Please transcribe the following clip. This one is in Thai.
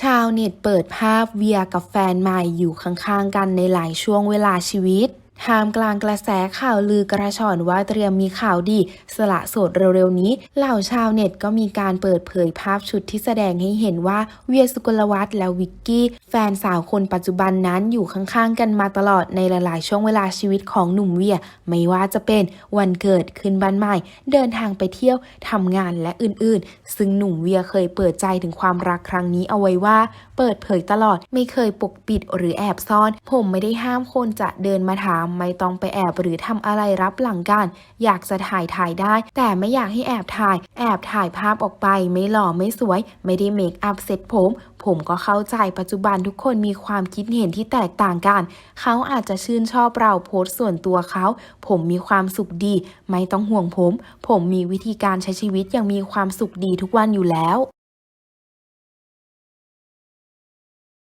ชาวเน็ตเปิดภาพเวียกับแฟนใหม่อยู่ข้างๆกันในหลายช่วงเวลาชีวิต ท่ามกลางกระแสข่าวลือกระชอนว่าเตรียมมีข่าวดีสละโสดเร็วๆนี้ เหล่าชาวเน็ตก็มีการเปิดเผยภาพชุดที่แสดงให้เห็นว่าเวียสุกลวัฒน์และวิกกี้ แฟนสาวคนปัจจุบันนั้นอยู่ข้างๆกันมาตลอดในหลายๆช่วงเวลาชีวิตของหนุ่มเวีย ไม่ว่าจะเป็นวันเกิดขึ้นบ้านใหม่ เดินทางไปเที่ยวทำงานและอื่นๆ ซึ่งหนุ่มเวียเคยเปิดใจถึงความรักครั้งนี้เอาไว้ว่า เปิดเผยตลอดไม่เคยปกปิดหรือแอบซ่อน ผมไม่ได้ห้ามคนจะเดินมาถามไม่ต้องไปแอบหรือทำอะไรรับหลังกัน อยากจะถ่ายถ่ายได้ แต่ไม่อยากให้แอบถ่าย แอบถ่ายภาพออกไป ไม่หล่อไม่สวย ไม่ได้เมคอัพเซ็ตผม ผมก็เข้าใจปัจจุบันทุกคนมีความคิดเห็นที่แตกต่างกัน เขาอาจจะชื่นชอบเราโพสต์ส่วนตัวเขา ผมมีความสุขดี ไม่ต้องห่วงผม ผมมีวิธีการใช้ชีวิตอย่างมีความสุขดีทุกวันอยู่แล้ว